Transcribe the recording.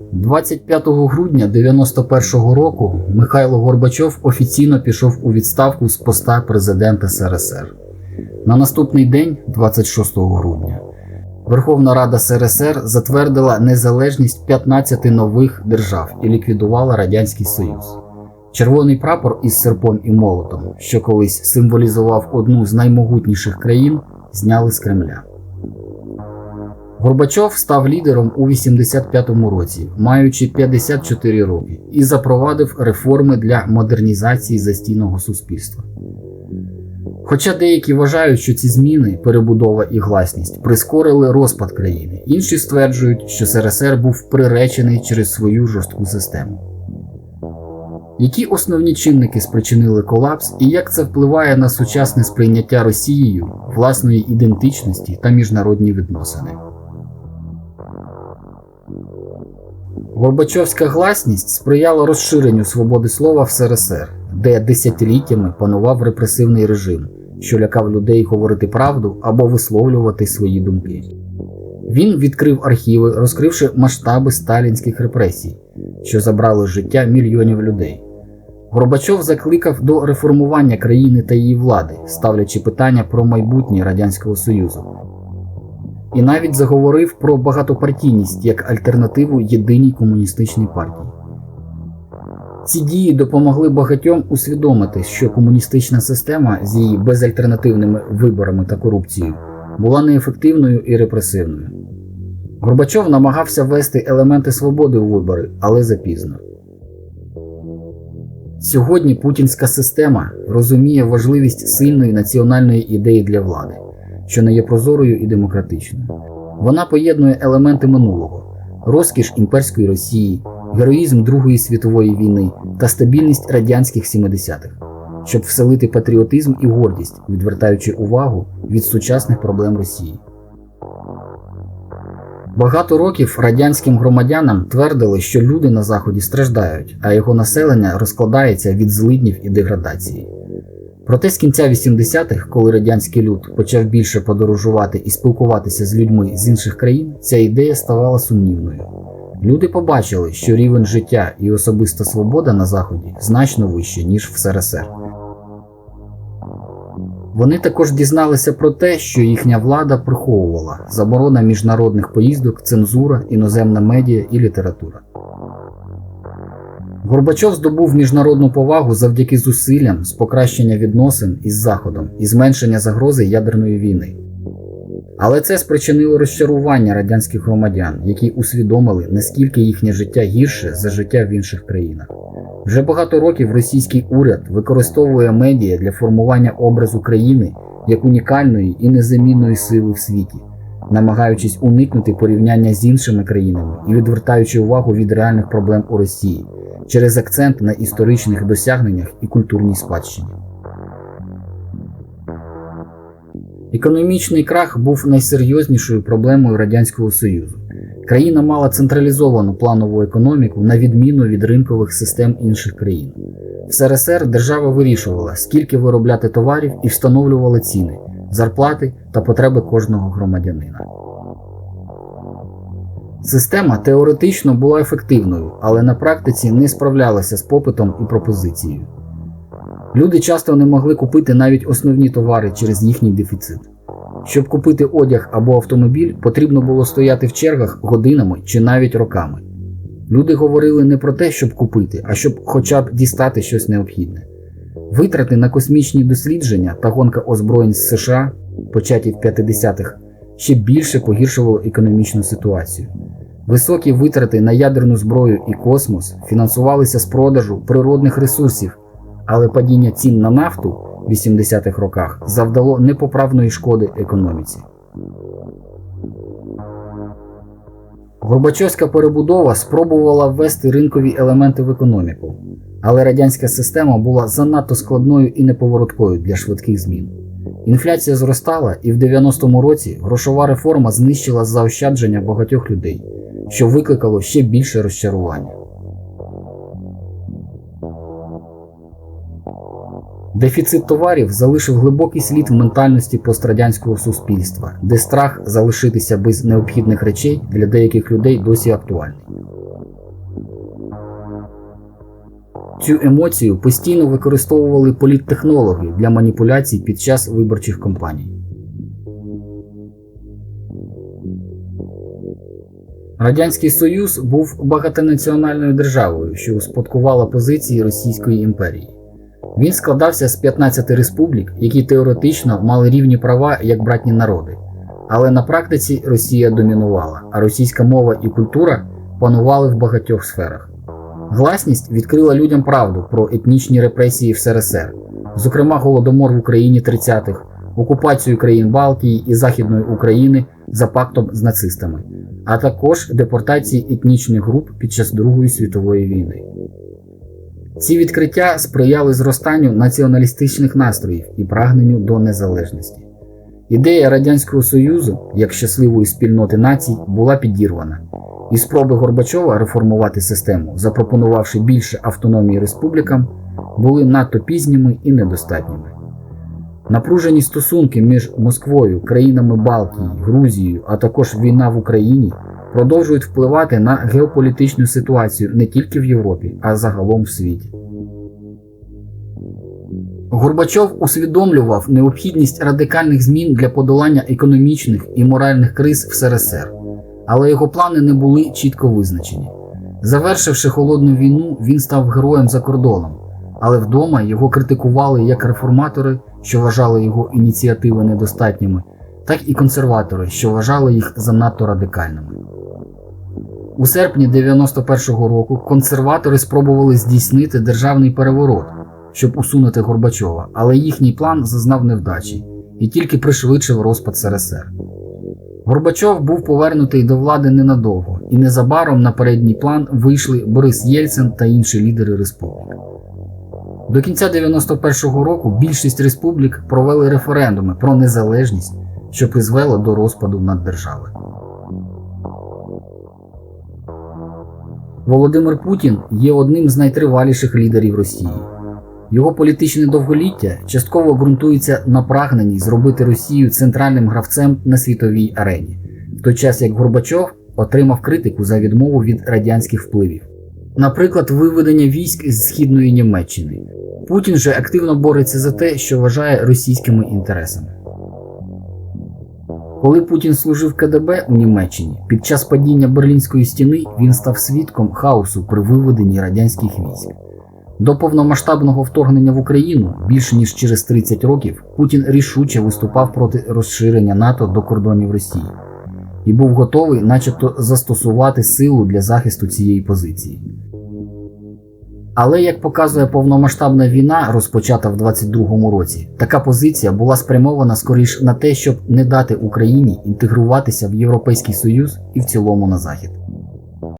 25 грудня 91-го року Михайло Горбачов офіційно пішов у відставку з поста президента СРСР. На наступний день, 26 грудня, Верховна Рада СРСР затвердила незалежність 15 нових держав і ліквідувала Радянський Союз. Червоний прапор із серпом і молотом, що колись символізував одну з наймогутніших країн, зняли з Кремля. Горбачов став лідером у 85-му році, маючи 54 роки, і запровадив реформи для модернізації застійного суспільства. Хоча деякі вважають, що ці зміни, перебудова і гласність прискорили розпад країни, інші стверджують, що СРСР був приречений через свою жорстку систему. Які основні чинники спричинили колапс і як це впливає на сучасне сприйняття Росією власної ідентичності та міжнародні відносини? Горбачовська гласність сприяла розширенню свободи слова в СРСР, де десятиліттями панував репресивний режим, що лякав людей говорити правду або висловлювати свої думки. Він відкрив архіви, розкривши масштаби сталінських репресій, що забрали життя мільйонів людей. Горбачов закликав до реформування країни та її влади, ставлячи питання про майбутнє Радянського Союзу. І навіть заговорив про багатопартійність як альтернативу єдиній комуністичній партії. Ці дії допомогли багатьом усвідомити, що комуністична система з її безальтернативними виборами та корупцією була неефективною і репресивною. Горбачов намагався ввести елементи свободи у вибори, але запізно. Сьогодні путінська система розуміє важливість сильної національної ідеї для влади, що не є прозорою і демократичною. Вона поєднує елементи минулого, розкіш імперської Росії, героїзм Другої світової війни та стабільність радянських 70-х, щоб вселити патріотизм і гордість, відвертаючи увагу від сучасних проблем Росії. Багато років радянським громадянам твердили, що люди на Заході страждають, а його населення розкладається від злиднів і деградації. Проте з кінця 80-х, коли радянський люд почав більше подорожувати і спілкуватися з людьми з інших країн, ця ідея ставала сумнівною. Люди побачили, що рівень життя і особиста свобода на Заході значно вище, ніж в СРСР. Вони також дізналися про те, що їхня влада приховувала заборона міжнародних поїздок, цензура, іноземна медіа і література. Горбачов здобув міжнародну повагу завдяки зусиллям з покращення відносин із Заходом і зменшення загрози ядерної війни. Але це спричинило розчарування радянських громадян, які усвідомили, наскільки їхнє життя гірше за життя в інших країнах. Вже багато років російський уряд використовує медіа для формування образу країни як унікальної і незамінної сили в світі, намагаючись уникнути порівняння з іншими країнами і відвертаючи увагу від реальних проблем у Росії через акцент на історичних досягненнях і культурній спадщині. Економічний крах був найсерйознішою проблемою Радянського Союзу. Країна мала централізовану планову економіку на відміну від ринкових систем інших країн. В СРСР держава вирішувала, скільки виробляти товарів і встановлювала ціни, зарплати та потреби кожного громадянина. Система теоретично була ефективною, але на практиці не справлялася з попитом і пропозицією. Люди часто не могли купити навіть основні товари через їхній дефіцит. Щоб купити одяг або автомобіль, потрібно було стояти в чергах годинами чи навіть роками. Люди говорили не про те, щоб купити, а щоб хоча б дістати щось необхідне. Витрати на космічні дослідження та гонка озброєнь з США, початі в 50-х, ще більше погіршували економічну ситуацію. Високі витрати на ядерну зброю і космос фінансувалися з продажу природних ресурсів, але падіння цін на нафту в 80-х роках завдало непоправної шкоди економіці. Горбачовська перебудова спробувала ввести ринкові елементи в економіку, але радянська система була занадто складною і неповороткою для швидких змін. Інфляція зростала, і в 90-му році грошова реформа знищила заощадження багатьох людей, що викликало ще більше розчарування. Дефіцит товарів залишив глибокий слід в ментальності пострадянського суспільства, де страх залишитися без необхідних речей для деяких людей досі актуальний. Цю емоцію постійно використовували політтехнологи для маніпуляцій під час виборчих кампаній. Радянський Союз був багатонаціональною державою, що успадкувала позиції Російської імперії. Він складався з 15 республік, які теоретично мали рівні права як братні народи. Але на практиці Росія домінувала, а російська мова і культура панували в багатьох сферах. Гласність відкрила людям правду про етнічні репресії в СРСР, зокрема голодомор в Україні 30-х, окупацію країн Балтії і Західної України за пактом з нацистами, а також депортації етнічних груп під час Другої світової війни. Ці відкриття сприяли зростанню націоналістичних настроїв і прагненню до незалежності. Ідея Радянського Союзу як щасливої спільноти націй була підірвана, і спроби Горбачова реформувати систему, запропонувавши більше автономії республікам, були надто пізніми і недостатніми. Напружені стосунки між Москвою, країнами Балтії, Грузією, а також війна в Україні продовжують впливати на геополітичну ситуацію не тільки в Європі, а загалом в світі. Горбачов усвідомлював необхідність радикальних змін для подолання економічних і моральних криз в СРСР, але його плани не були чітко визначені. Завершивши холодну війну, він став героєм за кордоном, але вдома його критикували як реформатори, що вважали його ініціативи недостатніми, так і консерватори, що вважали їх занадто радикальними. У серпні 91-го року консерватори спробували здійснити державний переворот, щоб усунути Горбачова, але їхній план зазнав невдачі і тільки пришвидшив розпад СРСР. Горбачов був повернутий до влади ненадовго, і незабаром на передній план вийшли Борис Єльцин та інші лідери республік. До кінця 91-го року більшість республік провели референдуми про незалежність, що призвело до розпаду наддержави. Володимир Путін є одним з найтриваліших лідерів Росії. Його політичне довголіття частково ґрунтується на прагненні зробити Росію центральним гравцем на світовій арені, в той час як Горбачов отримав критику за відмову від радянських впливів. Наприклад, виведення військ з східної Німеччини. Путін же активно бореться за те, що вважає російськими інтересами. Коли Путін служив КДБ у Німеччині, під час падіння Берлінської стіни він став свідком хаосу при виведенні радянських військ. До повномасштабного вторгнення в Україну більше ніж через 30 років Путін рішуче виступав проти розширення НАТО до кордонів Росії і був готовий, начебто, застосувати силу для захисту цієї позиції. Але як показує повномасштабна війна, розпочата в 22-му році, така позиція була спрямована скоріш на те, щоб не дати Україні інтегруватися в Європейський Союз і в цілому на Захід.